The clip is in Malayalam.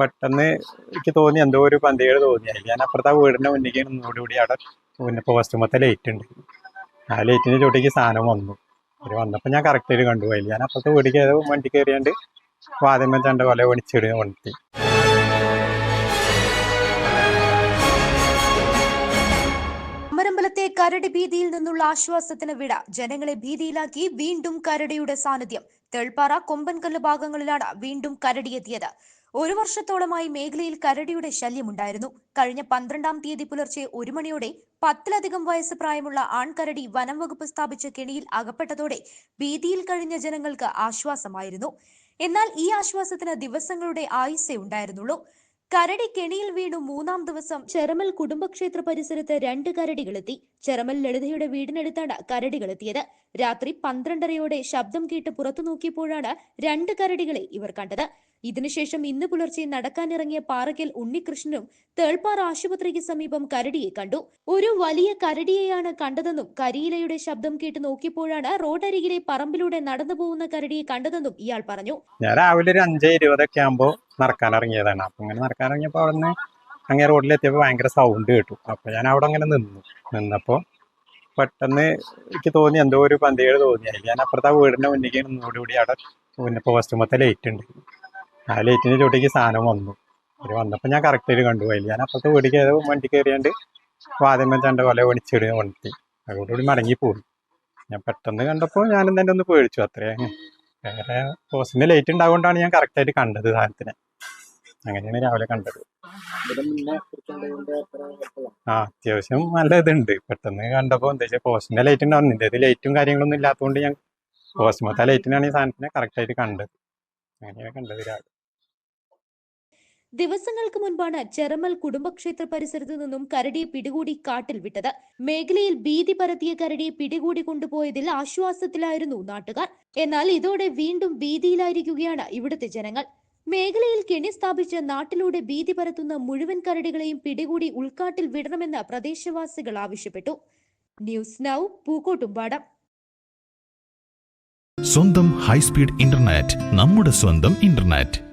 പെട്ടെന്ന് എനിക്ക് തോന്നി എന്തോ ഒരു പന്തികൾ തോന്നി ഞാൻ അപ്പുറത്തെ വീടിന്റെ മുന്നിലേക്ക് നിന്നോടുകൂടി അവിടെ പിന്നെ മൊത്തം ലൈറ്റ് ഉണ്ട്. ആ ലൈറ്റിന്റെ ചോട്ടേക്ക് സാധനം വന്നു. ഒരു വന്നപ്പോൾ ഞാൻ കറക്റ്റായിട്ട് കണ്ടു. കണ്ടുപോയില്ല ഞാൻ അപ്പുറത്തെ വീട്ടിൽ വണ്ടി കയറിയാണ്ട് വാദ്യം ചണ്ട കൊല പണിച്ചിടുക വണ്ടി. കരടി ഭീതിയിൽ നിന്നുള്ള ആശ്വാസത്തിന് വിട. ജനങ്ങളെ ഭീതിയിലാക്കി വീണ്ടും കരടിയുടെ സാന്നിധ്യം. തെൾപ്പാറ കൊമ്പൻകല്ല് ഭാഗങ്ങളിലാണ് വീണ്ടും കരടിയെത്തിയത്. ഒരു വർഷത്തോളമായി മേഖലയിൽ കരടിയുടെ ശല്യമുണ്ടായിരുന്നു. കഴിഞ്ഞ പന്ത്രണ്ടാം തീയതി പുലർച്ചെ ഒരു മണിയോടെ പത്തിലധികം വയസ്സ് പ്രായമുള്ള ആൺകരടി വനം വകുപ്പ് സ്ഥാപിച്ച കെണിയിൽ അകപ്പെട്ടതോടെ ഭീതിയിൽ കഴിഞ്ഞ ജനങ്ങൾക്ക് ആശ്വാസമായിരുന്നു. എന്നാൽ ഈ ആശ്വാസത്തിന് ദിവസങ്ങളുടെ ആയുസ്സേ ഉണ്ടായിരുന്നുള്ളൂ. കരടി കെണിയിൽ വീണു മൂന്നാം ദിവസം ചെറമൽ കുടുംബക്ഷേത്ര പരിസരത്ത് രണ്ട് കരടികളെത്തി. ചെറമൽ ലളിതയുടെ വീടിനടുത്താണ് കരടികളെത്തിയത്. രാത്രി പന്ത്രണ്ടരയോടെ ശബ്ദം കേട്ട് പുറത്തു നോക്കിയപ്പോഴാണ് രണ്ട് കരടികളെ ഇവർ കണ്ടത്. ഇതിനുശേഷം ഇന്ന് പുലർച്ചെ നടക്കാനിറങ്ങിയ പാറയ്ക്കൽ ഉണ്ണികൃഷ്ണനും തേൾപ്പാറ ആശുപത്രിക്ക് സമീപം കരടിയെ കണ്ടു. ഒരു വലിയ കരടിയെയാണ് കണ്ടതെന്നും കരിയിലയുടെ ശബ്ദം കേട്ട് നോക്കിയപ്പോഴാണ് റോഡരികിലെ പറമ്പിലൂടെ നടന്നു പോകുന്ന കരടിയെ കണ്ടതെന്നും ഇയാൾ പറഞ്ഞു. ഞാൻ രാവിലെ ഒരു അഞ്ചേ ഇരുപതൊക്കെ ആകുമ്പോൾ നടക്കാൻ ഇറങ്ങിയതാണ് അപ്പം ഇങ്ങനെ നടക്കാൻ ഇറങ്ങിയപ്പോൾ അവിടെ നിന്ന് അങ്ങനെ റോഡിലെത്തിയപ്പോൾ ഭയങ്കര സൗണ്ട് കേട്ടു. അപ്പോൾ ഞാൻ അവിടെ അങ്ങനെ നിന്നു. നിന്നപ്പോൾ പെട്ടെന്ന് എനിക്ക് തോന്നി എന്തോ ഒരു പന്തികേട് തോന്നി. ഞാൻ അപ്പുറത്തെ വീടിന്റെ മുന്നിലേക്ക് നിന്നോടുകൂടി അവിടെ പിന്നെ മൊത്തം ലൈറ്റ് ഉണ്ട്. ആ ലൈറ്റിന്റെ ചോട്ടേക്ക് സാധനം വന്നു. ഒരു വന്നപ്പോൾ ഞാൻ കറക്റ്റായിട്ട് കണ്ടു. അതിൽ ഞാൻ അപ്പുറത്തെ വീട് കയറി വണ്ടി കയറിയാണ്ട് വാദ്യം ചണ്ട പോലെ പണിച്ചിടുക വണ്ടി അതോടുകൂടി മടങ്ങി പോയി. ഞാൻ പെട്ടെന്ന് കണ്ടപ്പോൾ ഞാൻ എന്തെങ്കിലും ഒന്ന് പേടിച്ചു. അത്രേ. വേറെ പോസ്റ്റിന്റെ ലൈറ്റ് ഉണ്ടാകൊണ്ടാണ് ഞാൻ കറക്റ്റായിട്ട് കണ്ടത് സാധനത്തിനെ. അങ്ങനെയാണ് രാവിലെ കണ്ടത്. ആ അത്യാവശ്യം നല്ല ഇതുണ്ട്. പെട്ടെന്ന് കണ്ടപ്പോ എന്താ വെച്ചാൽ പോസ്റ്റിന്റെ ലൈറ്റ് ഉണ്ടാവും ഇത് ലൈറ്റും കാര്യങ്ങളൊന്നും ഇല്ലാത്തതുകൊണ്ട് ഞാൻ പോസ്റ്റുമത്തെ ലൈറ്റിനാണ് ഈ സാധനത്തിനെ കറക്റ്റ് ആയിട്ട് കണ്ടത്. അങ്ങനെയാണ് കണ്ടത് രാവിലെ. ദിവസങ്ങൾക്ക് മുൻപാണ് ചെറമൽ കുടുംബക്ഷേത്ര പരിസരത്തു നിന്നും കരടിയെ പിടികൂടി കാട്ടിൽ വിട്ടത്. മേഖലയിൽ ഭീതി പരത്തിയ കരടിയെ പിടികൂടി കൊണ്ടുപോയതിൽ ആശ്വാസത്തിലായിരുന്നു നാട്ടുകാർ. എന്നാൽ ഇതോടെ വീണ്ടും ഭീതിയിലായിരിക്കുകയാണ് ഇവിടുത്തെ ജനങ്ങൾ. മേഖലയിൽ കെണി സ്ഥാപിച്ച് നാട്ടിലൂടെ ഭീതി പരത്തുന്ന മുഴുവൻ കരടികളെയും പിടികൂടി ഉൾക്കാട്ടിൽ വിടണമെന്ന് പ്രദേശവാസികൾ ആവശ്യപ്പെട്ടു. News now Pookkottumpadam. സ്വന്തം ഹൈസ്പീഡ് ഇന്റർനെറ്റ് നമ്മുടെ സ്വന്തം ഇന്റർനെറ്റ്.